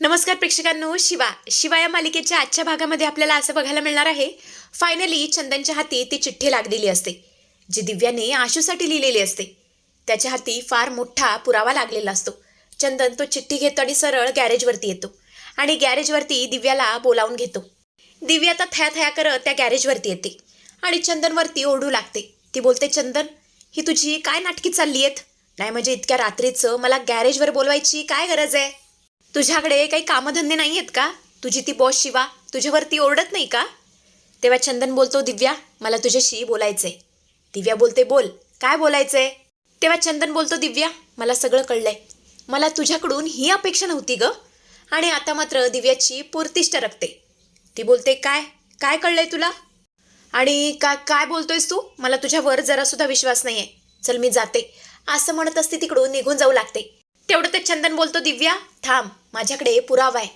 नमस्कार प्रेक्षकांनो शिवा. शिवा या मालिकेच्या आजच्या भागामध्ये आपल्याला असं बघायला मिळणार आहे. फायनली चंदनच्या हाती ती चिठ्ठी लागलेली असते जी दिव्याने आशूसाठी लिहिलेली असते. त्याच्या हाती फार मोठा पुरावा लागलेला असतो. चंदन तो चिठ्ठी घेतो आणि सरळ गॅरेजवरती येतो आणि गॅरेजवरती दिव्याला बोलावून घेतो. दिव्या आता थया थया करत त्या गॅरेजवरती येते आणि चंदनवरती ओढू लागते. ती बोलते चंदन ही तुझी काय नाटकी चालली आहेत? नाही म्हणजे इतक्या रात्रीचं मला गॅरेजवर बोलवायची काय गरज आहे? तुझ्याकडे काही कामधंदे नाही आहेत का? तुझी ती बॉस शिवा तुझ्यावरती ओरडत नाही का? तेव्हा चंदन बोलतो दिव्या मला तुझ्याशी बोलायचंय. दिव्या बोलते बोल काय बोलायचंय? तेव्हा चंदन बोलतो दिव्या मला सगळं कळलंय. मला तुझ्याकडून ही अपेक्षा नव्हती ग. आणि आता मात्र दिव्याची पूर्तिष्ठ रखते. ती बोलते काय? काय कळलंय तुला? आणि का काय बोलतोयस तू? मला तुझ्यावर जरासुद्धा विश्वास नाही आहे चल मी जाते. असं म्हणत असते तिकडून निघून जाऊ लागते. तेवढं ते चंदन बोलतो दिव्या थांब माझ्याकडे पुरावा आहे.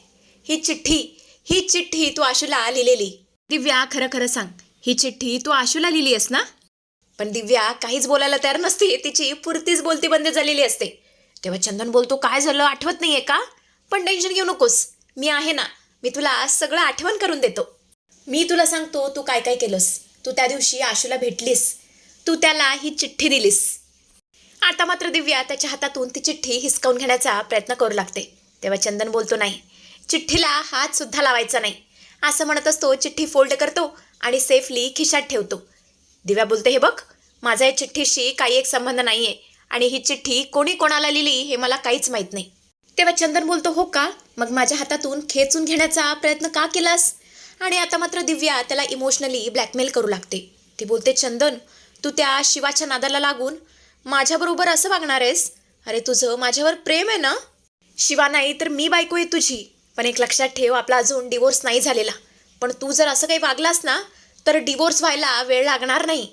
ही चिठ्ठी ही चिठ्ठी तू आशूला लिहिलेली. दिव्या खरं खरं सांग ही चिठ्ठी तू आशूला लिहिली आहेस ना? पण दिव्या काहीच बोलायला तयार नसते तिची पुरतीच बोलती बंद झालेली असते. तेव्हा चंदन बोलतो काय झालं? आठवत नाहीये का? पण टेन्शन घेऊ नकोस. मी आहे ना मी तुला सगळं आठवण करून देतो. मी तुला सांगतो तू काय काय केलंस. तू त्या दिवशी आशूला भेटलीस. तू त्याला ही चिठ्ठी दिलीस. आता मात्र दिव्या त्याच्या हातातून ती चिठ्ठी हिसकावून घेण्याचा प्रयत्न करू लागते. तेव्हा चंदन बोलतो नाही चिठ्ठीला हात सुद्धा लावायचा नाही. असं म्हणत असतो चिठ्ठी फोल्ड करतो आणि सेफली खिशात ठेवतो. दिव्या बोलते हे बघ माझा या चिठ्ठीशी काही एक संबंध नाहीये आणि ही चिठ्ठी कोणी कोणाला लिहिली हे मला काहीच माहीत नाही. तेव्हा चंदन बोलतो हो का? मग माझ्या हातातून खेचून घेण्याचा प्रयत्न का केलास? आणि आता मात्र दिव्या त्याला इमोशनली ब्लॅकमेल करू लागते. ती बोलते चंदन तू त्या शिवाच्या नादाला लागून माझ्याबरोबर असं वागणार आहेस? अरे तुझं माझ्यावर प्रेम आहे ना? शिवा नाही तर मी बायको आहे तुझी. पण एक लक्षात ठेव आपला अजून डिवोर्स नाही झालेला. पण तू जर असं काही वागलास ना तर डिवोर्स व्हायला वेळ लागणार नाही.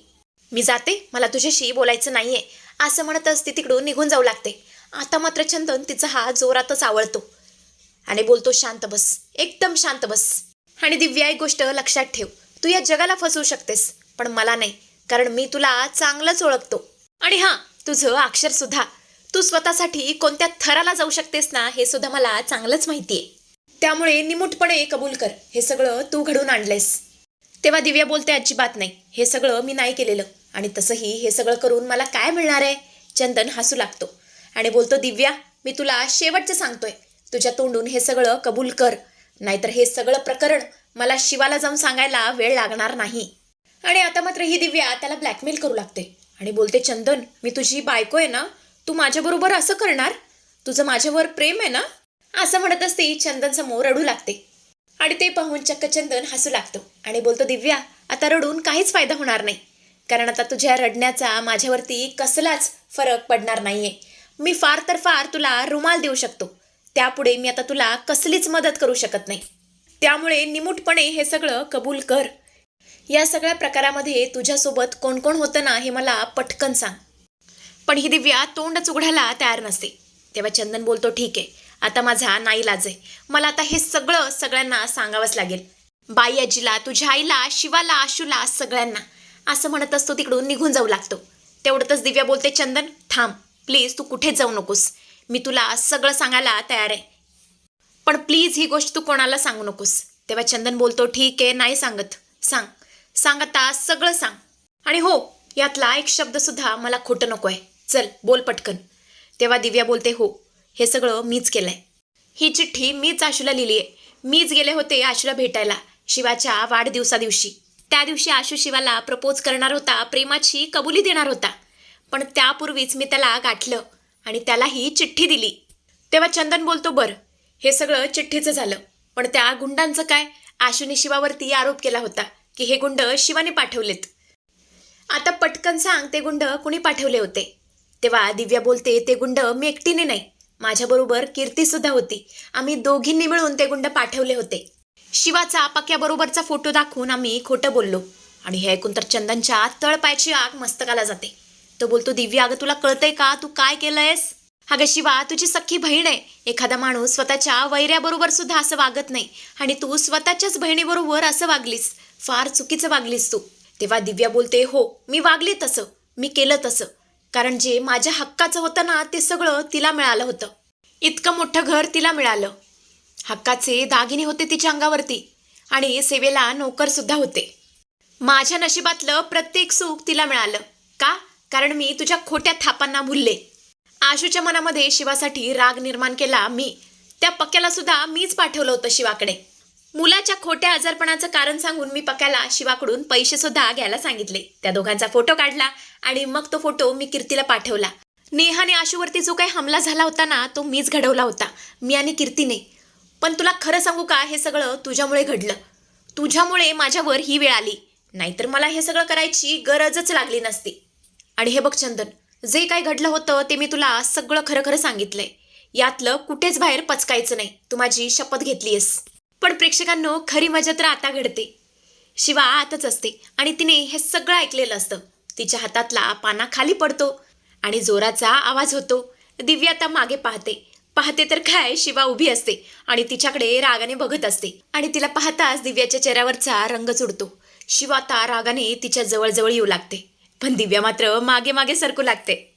मी जाते मला तुझ्याशी बोलायचं नाहीये. असं म्हणतच ती तिकडून निघून जाऊ लागते. आता मात्र चंदन तिचा हात जोरातच आवळतो. आणि बोलतो शांत बस. एकदम शांत बस. आणि दिव्या एक गोष्ट लक्षात ठेव. तू या जगाला फसवू शकतेस पण मला नाही. कारण मी तुला चांगलंच ओळखतो. आणि हां तुझं अक्षर सुद्धा. तू स्वतःसाठी कोणत्या थराला जाऊ शकतेस ना हे सुद्धा मला चांगलंच माहिती आहे त्यामुळे निमूटपणे कबूल कर हे सगळं तू घडून आणलेस तेव्हा दिव्या बोलते अजिबात नाही. हे सगळं मी नाही केलेलं. आणि तसंही हे सगळं करून मला काय मिळणार आहे? चंदन हसू लागतो. आणि बोलतो दिव्या मी तुला शेवटचं सांगतोय. तुझ्या तोंडून हे सगळं कबूल कर. नाहीतर हे सगळं प्रकरण मला शिवाला जाऊन सांगायला वेळ लागणार नाही. आणि आता मात्र ही दिव्या त्याला ब्लॅकमेल करू लागते. आणि बोलते चंदन मी तुझी बायको आहे ना तू माझ्याबरोबर असं करणार? तुझं माझ्यावर प्रेम आहे ना? असं म्हणत असते चंदन समोर रडू लागते. आणि ते पाहून चक्क चंदन हसू लागतो आणि बोलतो दिव्या आता रडून काहीच फायदा होणार नाही. कारण आता तुझ्या रडण्याचा माझ्यावरती कसलाच फरक पडणार नाहीये. मी फार तर फार तुला रुमाल देऊ शकतो. त्यापुढे मी आता तुला कसलीच मदत करू शकत नाही. त्यामुळे निमूटपणे हे सगळं कबूल कर. या सगळ्या प्रकारामध्ये तुझ्यासोबत कोण कोण होतं ना हे मला पटकन सांग. पण ही दिव्या तोंडच उघडायला तयार नसते. तेव्हा चंदन बोलतो ठीक आहे आता माझा नाईलाज आहे. मला आता हे सगळं सगळ्यांना सांगावंच लागेल. बाई आजीला तुझ्या आईला शिवाला आशूला सगळ्यांना. असं म्हणत असतो तिकडून निघून जाऊ लागतो. तेवढंच दिव्या बोलते चंदन थांब. प्लीज तू कुठेच जाऊ नकोस. मी तुला सगळं सांगायला तयार आहे. पण प्लीज ही गोष्ट तू कोणाला सांगू नकोस. तेव्हा चंदन बोलतो ठीक आहे नाही सांगत. सांग. सांग आता सगळं सांग. आणि हो यातला एक शब्द सुद्धा मला खोटं नको आहे चल बोल पटकन. तेव्हा दिव्या बोलते हो हे सगळं मीच केलंय. ही चिठ्ठी मीच आशूला लिहिली आहे. मीच गेले होते आशूला भेटायला शिवाच्या वाढदिवसादिवशी त्या दिवशी आशू शिवाला प्रपोज करणार होता प्रेमाची कबुली देणार होता. पण त्यापूर्वीच मी त्याला गाठलं आणि त्याला ही चिठ्ठी दिली. तेव्हा चंदन बोलतो बरं हे सगळं चिठ्ठीचं झालं. पण त्या गुंडांचं काय? आशूने शिवावरती आरोप केला होता. की हे गुंड शिवाने पाठवलेत. आता पटकन सांग ते गुंड कुणी पाठवले होते? तेव्हा दिव्या बोलते ते गुंड मी एकटीने नाही. माझ्याबरोबर कीर्ती सुद्धा होती. आम्ही दोघींनी मिळून ते गुंड पाठवले होते. शिवाचा पक्याबरोबरचा फोटो दाखवून आम्ही खोटं बोललो. आणि हे ऐकून तर चंदनच्या तळपायची आग मस्तकाला जाते. तो बोलतो दिव्या अगं तुला कळतंय का? तू काय केलंयस? अगं शिवा तुझी सख्खी बहीण आहे. एखादा माणूस स्वतःच्या वैऱ्याबरोबर सुद्धा असं वागत नाही. आणि तू स्वतःच्याच बहिणीबरोबर असं वागलीस. फार चुकीचं वागलीस तू. तेव्हा दिव्या बोलते हो मी वागले तसं मी केलं तसं. कारण जे माझ्या हक्काचं होतं ना ते सगळं तिला मिळालं होतं. इतकं मोठं घर तिला मिळालं. हक्काचे दागिने होते तिच्या अंगावरती आणि सेवेला नोकरसुद्धा होते. माझ्या नशिबातलं प्रत्येक सुख तिला मिळालं. का? कारण मी तुझ्या खोट्या थापांना भुलले. आशूच्या मनामध्ये शिवासाठी राग निर्माण केला मी. त्या पक्क्याला सुद्धा मीच पाठवलं होतं शिवाकडे. मुलाच्या खोट्या आजारपणाचं कारण सांगून मी पक्याला शिवाकडून पैसे सुद्धा घ्यायला सांगितले. त्या दोघांचा फोटो काढला आणि मग तो फोटो मी कीर्तीला पाठवला. नेहाने आशूवरती जो काही हमला झाला होता ना तो मीच घडवला होता. मी आणि कीर्तीने पण तुला खरं सांगू का हे सगळं तुझ्यामुळे घडलं. तुझ्यामुळे माझ्यावर ही वेळ आली. नाहीतर मला हे सगळं करायची गरजच लागली नसती. आणि हे बघ चंदन जे काही घडलं होतं ते मी तुला सगळं खरं खरं सांगितलंय. यातलं कुठेच बाहेर पचकायचं नाही. तू माझी शपथ घेतलीयस. पण प्रेक्षकांनो खरी मजा तर आता घडते. शिवा आतच असते आणि तिने हे सगळं ऐकलेलं असतं. तिच्या हातातला पाना खाली पडतो आणि जोराचा आवाज होतो. दिव्या आता मागे पाहते. पाहते तर काय शिवा उभी असते आणि तिच्याकडे रागाने बघत असते. आणि तिला पाहताच दिव्याच्या चेहऱ्यावरचा रंग चुडतो. शिवा आता रागाने तिच्या जवळजवळ येऊ लागते. पण दिव्या मात्र मागे मागे सरकू लागते.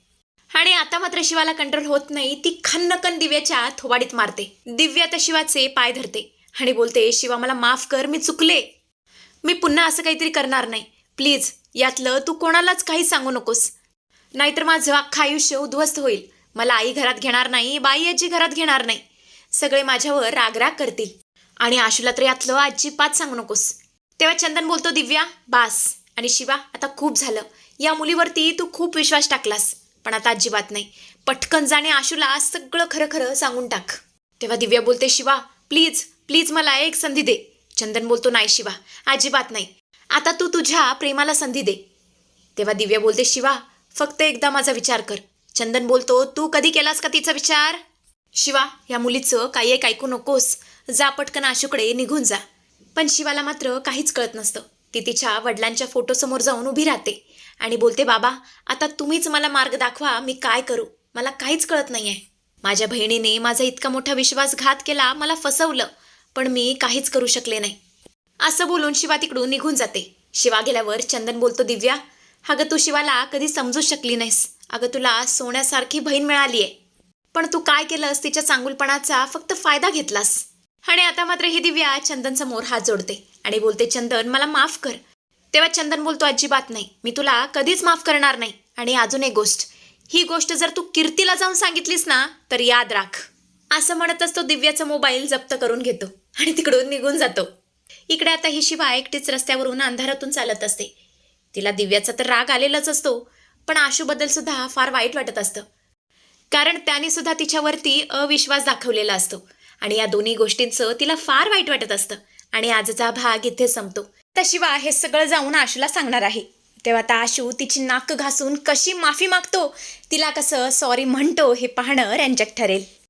आणि आता मात्र शिवाला कंट्रोल होत नाही ती खन्नकन दिव्याच्या थोबाडीत मारते. दिव्या तर शिवाचे पाय धरते. आणि बोलते शिवा मला माफ कर मी चुकले. मी पुन्हा असं काहीतरी करणार नाही. प्लीज यातलं तू कोणालाच काही सांगू नकोस. नाहीतर माझं अख्खं आयुष्य उद्ध्वस्त होईल. मला आई घरात घेणार नाही बाई आजी घरात घेणार नाही. सगळे माझ्यावर रागराग करतील. आणि आशूला तर यातलं अजिबात सांगू नकोस. तेव्हा चंदन बोलतो दिव्या बास. आणि शिवा आता खूप झालं. या मुलीवरती तू खूप विश्वास टाकलास. पण आता अजिबात नाही. पटकन जाणे आशूला सगळं खरं खरं सांगून टाक. तेव्हा दिव्या बोलते शिवा प्लीज प्लीज मला एक संधी दे. चंदन बोलतो नाही शिवा अजिबात नाही. आता तू तुझ्या प्रेमाला संधी दे. तेव्हा दिव्या बोलते शिवा फक्त एकदा माझा विचार कर. चंदन बोलतो तू कधी केलास का तिचा विचार? शिवा या मुलीचं काही एक ऐकू नकोस. जा पटकन आशूकडे निघून जा. पण शिवाला मात्र काहीच कळत नसतं. ती तिच्या वडिलांच्या फोटोसमोर जाऊन उभी राहते आणि बोलते बाबा आता तुम्हीच मला मार्ग दाखवा मी काय करू? मला काहीच कळत नाहीये. माझ्या बहिणीने माझा इतका मोठा विश्वासघात केला मला फसवलं. पण मी काहीच करू शकले नाही. असं बोलून शिवा तिकडून निघून जाते. शिवा गेल्यावर चंदन बोलतो दिव्या अगं तू शिवाला कधी समजूच शकली नाहीस. अगं तुला सोन्यासारखी बहीण मिळालीये. पण तू काय केलंस तिच्या चांगुलपणाचा फक्त फायदा घेतलास. आणि आता मात्र ही दिव्या चंदन समोर हात जोडते आणि बोलते चंदन मला माफ कर. तेव्हा चंदन बोलतो अजिबात नाही. मी तुला कधीच माफ करणार नाही. आणि अजून एक गोष्ट. ही गोष्ट जर तू कीर्तीला जाऊन सांगितलीस ना तर याद राख. असं म्हणतच तो दिव्याचा मोबाईल जप्त करून घेतो. आणि तिकडून निघून जातो. इकडे आता ही शिवा एकटीच रस्त्यावरून अंधारातून चालत असते. तिला दिव्याचा तर राग आलेलाच असतो पण आशूबद्दल सुद्धा फार वाईट वाटत असतं. कारण त्याने सुद्धा तिच्यावरती अविश्वास दाखवलेला असतो आणि या दोन्ही गोष्टींचं तिला फार वाईट वाटत असतं आणि आजचा भाग इथे संपतो. तर शिवा हे सगळं जाऊन आशूला सांगणार आहे. तेव्हा आता आशू तिची नाक घासून कशी माफी मागतो तिला कसं सॉरी म्हणतो हे पाहणं रंजक ठरेल.